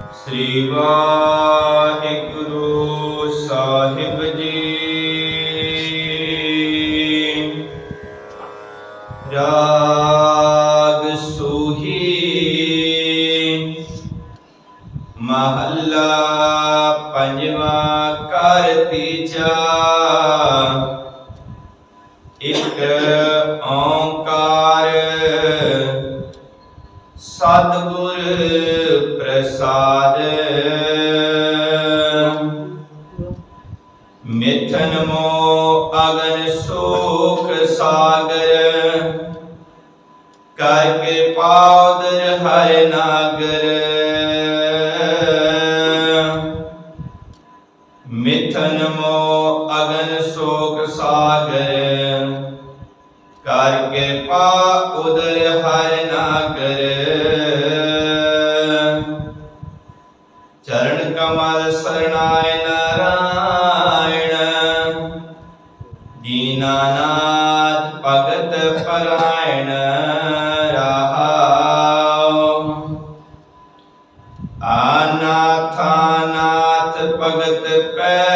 ਸ੍ਰੀ ਵਾਹਿਗੁਰੂ ਸਾਹਿਬ ਜੀ। ਜਾਗ ਸੂਹੀ ਮਹੱਲਾ ਪੰਜਵਾਂ ਘਰ ਤੀਜਾ। ਸਤਿਗੁਰ ਪ੍ਰਸਾਦ। ਮਿਥਨ ਮੋ ਅਗਨ ਸੋਖ ਸਾਗਰ। ਕਰ ਕੇ ਪਾਉਦਰ ਨਾਗਰ। ਮਿਥਨ ਮੋ ਅਗਨ ਸੋਖ ਸਾਗਰ। ਕਰ ਕੇ ਪਾ ਉਦਰ ਹਰਿ ਨਾਗਰ ਚਰਨ ਕਮਲ ਸਰਣਾਇ ਨਾਰਾਇਣ। ਦੀਨਾਨਾਥ ਭਗਤ ਪਰਾਇਣ ਰਹਾਉ। ਆਨਾਥਾਨਾਥ ਭਗਤ ਪੈ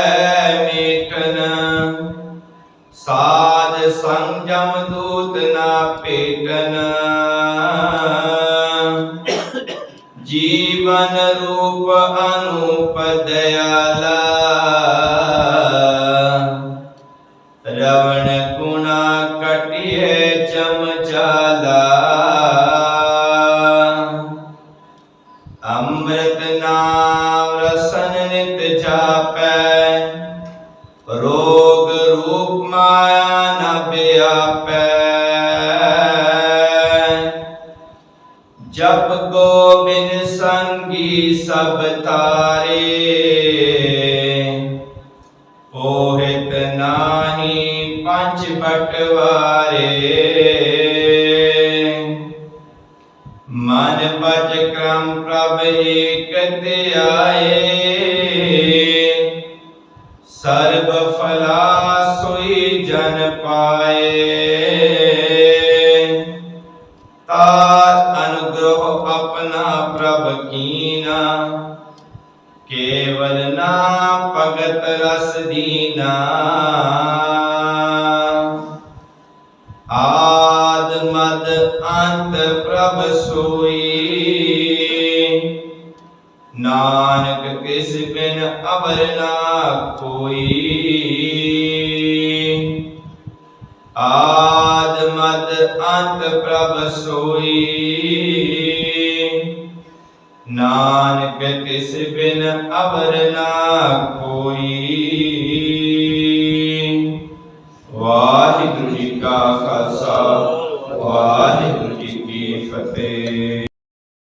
ਸਾਧ ਸੰਜਮ ਦੂਤ ਨਾ ਭੇਟਨ। ਜੀਵਨ ਰੂਪ ਅਨੂਪ ਦਇਆਲਾ ਰਵਣ ਗੁਣਾ ਕਟਿਏ ਚਮਚਾਲਾ ਅੰਮ੍ਰਿਤ ਨਾਮ ਰਸਨ ਨਿਤ ਜਾਪੈ। ਰੋਗ ਰੂਪ ਮਾਇਆ ਨ ਬਿਆਪੈ ਜਪ ਗੋਬਿੰਦ ਸੰਗੀ ਸਭ ਤਾਰੇ। ਪੋਹਿਤ ਨਾਹੀ ਪੰਜ ਬਟਵਾਰੇ। ਮਨ ਬਚ ਕ੍ਰਮ ਪ੍ਰਭ ਏਕ ਧਿਆਏ। ਸਰਬ ਫਲਾ ਸੋਈ ਜਨ ਪਾਏ। ਤਾਰ ਅਨੁਗ੍ਰਹ ਆਪਣਾ ਪ੍ਰਭ ਕੀਨਾ। ਕੇਵਲ ਨਾ ਭਗਤ ਰਸ ਦੀਨਾ। ਆਦ ਮਦ ਅੰਤ ਪ੍ਰਭ ਸੋਈ। ਨਾਨਕ ਕਿਸ ਬਿਨ ਅਵਰ ਨਾ ਕੋਈ। ਆਦ ਮਦ ਅੰਤ ਪ੍ਰਭ ਸੋਈ। ਨਾਨਕ ਤਿਸ ਬਿਨ ਅਵਰ ਨਾ ਕੋਈ। ਵਾਹਿਗੁਰੂ ਜੀ ਕਾ ਖਾਲਸਾ, ਵਾਹਿਗੁਰੂ ਜੀ ਕੀ ਫਤਿਹ।